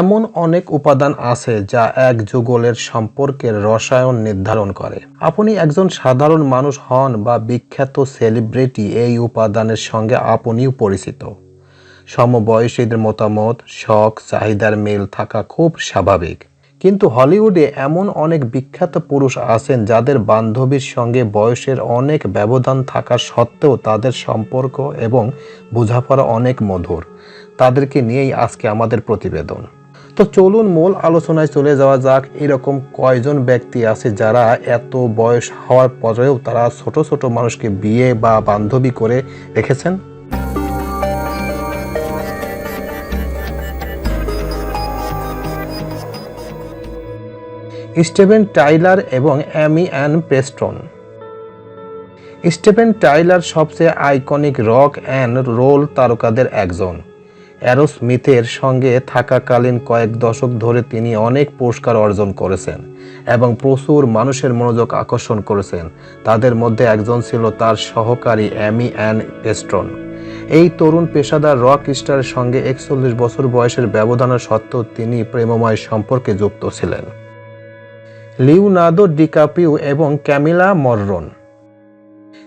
এমন অনেক উপাদান আছে যা এক যুগলের সম্পর্কের রসায়ন নির্ধারণ করে। আপনি একজন সাধারণ মানুষ হন বা বিখ্যাত সেলিব্রিটি, এই উপাদানের সঙ্গে আপনিও পরিচিত। সমবয়সীদের মতামত, শখ, চাহিদার মিল থাকা খুব স্বাভাবিক। কিন্তু হলিউডে এমন অনেক বিখ্যাত পুরুষ আছেন যাদের বান্ধবীর সঙ্গে বয়সের অনেক ব্যবধান থাকা সত্ত্বেও তাদের সম্পর্ক এবং বোঝাপড়া অনেক মধুর। তাদেরকে নিয়েই আজকে আমাদের প্রতিবেদন। তো চলুন মূল আলোচনায় চলে যাওয়া যাক এরকম কয়জন ব্যক্তি আছে যারা এত বয়স হওয়ার পরেও তারা ছোট ছোট মানুষকে বিয়ে বা বান্ধবী করে রেখেছেন? স্টিভেন টাইলার এবং Amy Ann Preston. Steven Tyler সবচেয়ে আইকনিক রক অ্যান্ড রোল তারকাদের একজন। অ্যারো স্মিথের সঙ্গে থাকাকালীন কয়েক দশক ধরে তিনি অনেক পুরস্কার অর্জন করেছেন এবং প্রচুর মানুষের মনোযোগ আকর্ষণ করেছেন। তাদের মধ্যে একজন ছিল তার সহকারী অ্যামি অ্যান পেস্ট্রন এই তরুণ পেশাদার রক স্টারের সঙ্গে একচল্লিশ বছর বয়সের ব্যবধানের সত্ত্বেও তিনি প্রেমময় সম্পর্কে যুক্ত ছিলেন। লিওনার্দো ডিকাপিউ এবং ক্যামিলা মররন।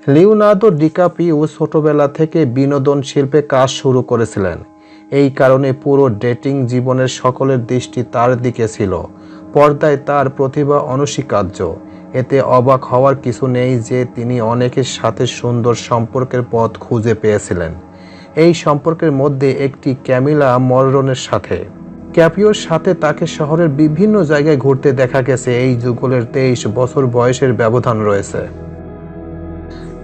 লিওনার্দো ডিকাপিউ ছোটবেলা থেকে বিনোদন শিল্পে কাজ শুরু করেছিলেন। এই কারণে পুরো ডেটিং জীবনের সকলের দৃষ্টি তার দিকে ছিল। পর্দায় তার প্রতিভা অনস্বীকার্য। এতে অবাক হওয়ার কিছু নেই যে তিনি অনেকের সাথে সুন্দর সম্পর্কের পথ খুঁজে পেয়েছিলেন। এই সম্পর্কের মধ্যে একটি ক্যামিলা মররনের সাথে। ক্যাপিওর সাথে তাকে শহরের বিভিন্ন জায়গায় ঘুরতে দেখা গেছে। এই যুগলের তেইশ বছর বয়সের ব্যবধান রয়েছে।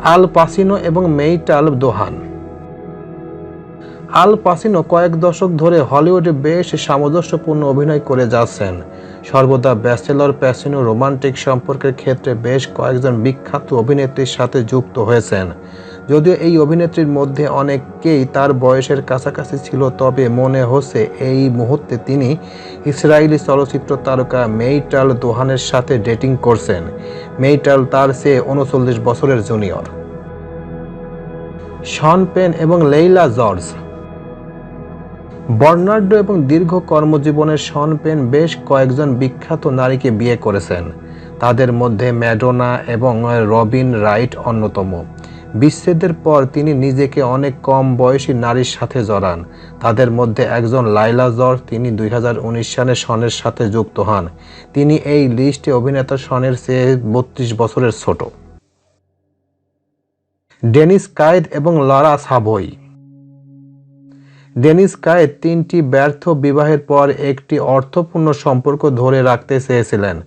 আল পাসিনো এবং মেইটাল দোহান। আল পাসিনো কয়েক দশক ধরে হলিউডে বেশ সামঞ্জস্যপূর্ণ অভিনয় করে যাচ্ছেন। সর্বদা ব্যাচেলর, প্যাসিনো, রোমান্টিক সম্পর্কের ক্ষেত্রে বেশ কয়েকজন বিখ্যাত অভিনেত্রীর সাথে যুক্ত হয়েছেন। যদিও এই অভিনেত্রীর মধ্যে অনেককেই তার বয়সের কাছাকাছি ছিল, তবে মনে হচ্ছে এই মুহূর্তে তিনি ইসরায়েলি চলচ্চিত্র তারকা মেইটাল দোহানের সাথে ডেটিং করছেন। মেইটাল তার চেয়ে উনচল্লিশ বছরের জুনিয়র। শন পেন এবং লেইলা জর্জ বর্নার্ডো এবং দীর্ঘ কর্মজীবনের শন পেন বেশ কয়েকজন বিখ্যাত নারীকে বিয়ে করেছেন। তাদের মধ্যে ম্যাডোনা এবং রবিন রাইট অন্যতম। বিচ্ছেদের পর তিনি নিজেকে অনেক কম বয়সী নারীর সাথে জড়ান। তাদের মধ্যে একজন লাইলা জর তিনি দুই হাজার উনিশ সালে শনের সাথে যুক্ত হন। তিনি এই লিস্টে অভিনেতা শনের চেয়ে বত্রিশ বছরের ছোট। ডেনিস কায়েদ এবং লারা সাভই। ডেনিস কায়েদ তিনটি ব্যর্থ বিবাহের পর একটি অর্থপূর্ণ সম্পর্ক ধরে রাখতে চেয়েছিলেন।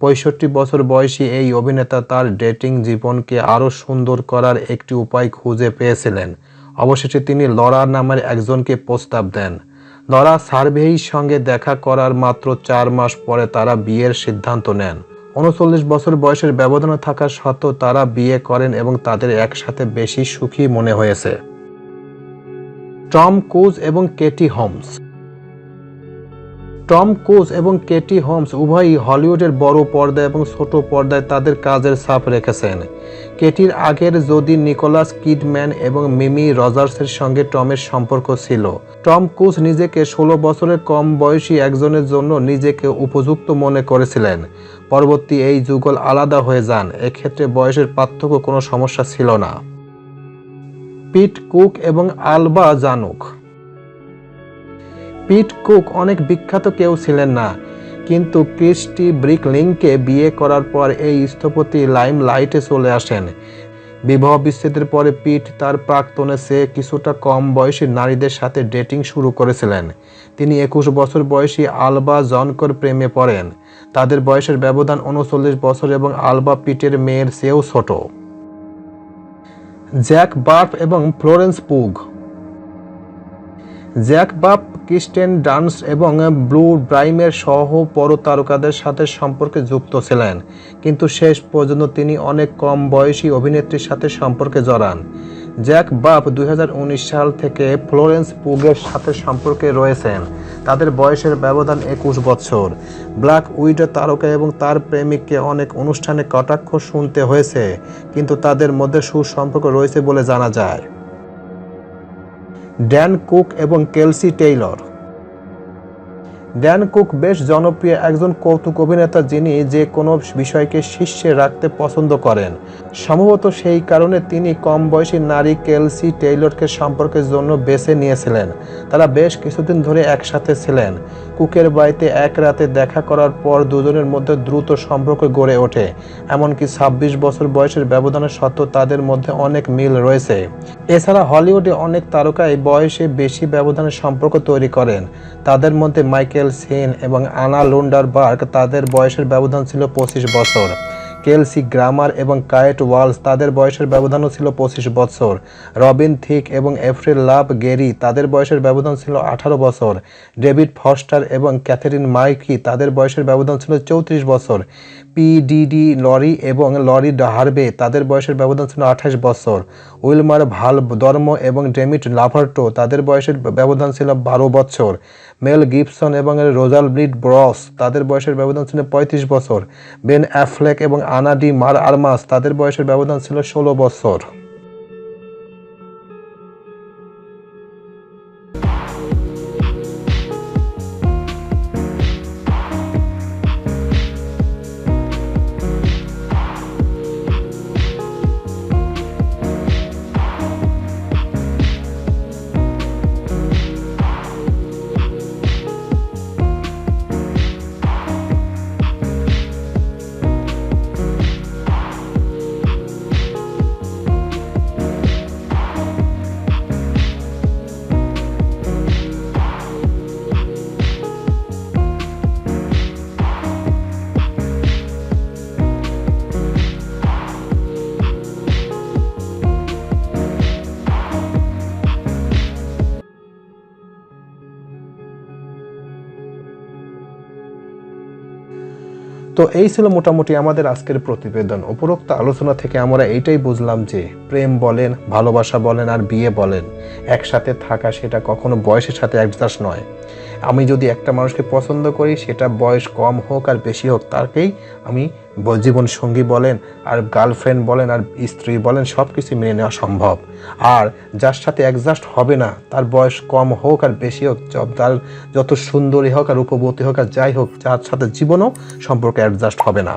পঁয়ষট্টি বছর বয়সী এই অভিনেতা তার ডেটিং জীবনকে আরও সুন্দর করার একটি উপায় খুঁজে পেয়েছিলেন। অবশেষে তিনি লরা নামের একজনকে প্রস্তাব দেন। লরা সার্ভেইর সঙ্গে দেখা করার মাত্র চার মাস পরে তারা বিয়ের সিদ্ধান্ত নেন। উনচল্লিশ বছর বয়সের ব্যবধানে থাকা সত্ত্বেও তারা বিয়ে করেন এবং তাদের একসাথে বেশি সুখী মনে হয়েছে। টম ক্রুজ এবং কেটি হোমস। টম ক্রুজ এবং কেটি হোমস উভয়ই হলিউডের বড় পর্দা এবং ছোট পর্দায় তাদের কাজের ছাপ রেখেছেন। কেটির আগের যদি নিকোলাস কিডম্যান এবং মিমি রজার্সের সঙ্গে টমের সম্পর্ক ছিল। টম ক্রুজ নিজেকে ষোলো বছরের কম বয়সী একজনের জন্য নিজেকে উপযুক্ত মনে করেছিলেন। পরবর্তী এই যুগল আলাদা হয়ে যান, এক্ষেত্রে বয়সের পার্থক্য কোনো সমস্যা ছিল না। পিট, কুক এবং আলবা জানুক। পিট, কুক অনেক বিখ্যাত কেউ ছিলেন না, কিন্তু ক্রিস্টি ব্রিকলিংকে বিয়ে করার পর এই স্থপতি লাইম লাইটে চলে আসেন। বিবাহ বিচ্ছেদের পরে পিট তার প্রাক্তনে চেয়ে কিছুটা কম বয়সী নারীদের সাথে ডেটিং শুরু করেছিলেন। তিনি একুশ বছর বয়সী আলবা জনকর প্রেমে পড়েন। তাদের বয়সের ব্যবধান উনচল্লিশ বছর এবং আলবা পিটের মেয়ের চেয়েও ছোট। জ্যাক বার্ফ এবং ফ্লোরেন্স পুগ। জ্যাক বাপ ক্রিস্টেন ডান্স এবং ব্লু ব্রাইমের সহ পরতারকাদের তারকাদের সাথে সম্পর্কে যুক্ত ছিলেন, কিন্তু শেষ পর্যন্ত তিনি অনেক কম বয়সী অভিনেত্রীর সাথে সম্পর্কে জড়ান। জ্যাক বাপ দুই হাজার উনিশ সাল থেকে ফ্লোরেন্স পুগের সাথে সম্পর্কে রয়েছেন। তাদের বয়সের ব্যবধান একুশ বছর। ব্ল্যাক উইডো তারকা এবং তার প্রেমিককে অনেক অনুষ্ঠানে কটাক্ষ শুনতে হয়েছে, কিন্তু তাদের মধ্যে সুসম্পর্ক রয়েছে বলে জানা যায়। ড্যান কুক এবং কেলসি টেইলর। ড্যান কুক বেশ জনপ্রিয় একজন কৌতুক অভিনেতা যিনি যে কোনো বিষয়কে শীর্ষে রাখতে পছন্দ করেন। সম্ভবত সেই কারণে তিনি কম বয়সী নারী কেলসি টেইলরকে সম্পর্কের জন্য বেছে নিয়েছিলেন। তারা বেশ কিছুদিন ধরে একসাথে ছিলেন। কুকের বাড়িতে এক রাতে দেখা করার পর দুজনের মধ্যে দ্রুত সম্পর্ক গড়ে ওঠে। এমনকি ছাব্বিশ বছর বয়সের ব্যবধানে সত্ত্বেও তাদের মধ্যে অনেক মিল রয়েছে। এছাড়া হলিউডে অনেক তারকা এই বয়সে বেশি ব্যবধানের সম্পর্ক তৈরি করেন। তাদের মধ্যে মাইকেল সেন এবং আনা লুন্ডারবার্গ তাদের বয়সের ব্যবধান ছিল পঁচিশ বছর। কেলসি গ্রামার এবং কায়েট ওয়ালস তাদের বয়সের ব্যবধানও ছিল পঁচিশ বছর। রবিন থিক এবং এফ্রিল লাভ গেরি তাদের বয়সের ব্যবধান ছিল আঠারো বছর। ডেভিড ফস্টার এবং ক্যাথেরিন মাইকি তাদের বয়সের ব্যবধান ছিল চৌত্রিশ বছর। পিডিডি লরি এবং লরি হার্বে। তাদের বয়সের ব্যবধান ছিল আঠাশ বছর। উইলমার ভালো ধর্ম এবং ডেমিট লাভার্টো, তাদের বয়সের ব্যবধান ছিল বারো বছর। মেল গিবসন এবং রোজাল ব্রিড ব্রস, তাদের বয়সের ব্যবধান ছিল পঁয়ত্রিশ বছর। বেন অ্যাফ্লেক এবং আনাডি মার আরমাস, তাদের বয়সের ব্যবধান ছিল ষোলো বছর। তো এই ছিল মোটামুটি আমাদের আজকের প্রতিবেদন। উপরোক্ত আলোচনা থেকে আমরা এইটাই বুঝলাম যে প্রেম বলেন, ভালোবাসা বলেন আর বিয়ে বলেন, একসাথে থাকা সেটা কখনো বয়সের সাথে অ্যাডজাস্ট নয়। আমি যদি একটা মানুষকে পছন্দ করি, সেটা বয়স কম হোক আর বেশি হোক, তাকেই আমি জীবন সঙ্গী বলেন আর গার্লফ্রেন্ড বলেন আর স্ত্রী বলেন সব কিছু মেনে নেওয়া সম্ভব। আর যার সাথে অ্যাডজাস্ট হবে না, তার বয়স কম হোক আর বেশি হোক তার যত সুন্দরী হোক আর উপবর্তী হোক আর যাই হোক যার সাথে জীবনও সম্পর্কে অ্যাডজাস্ট হবে না।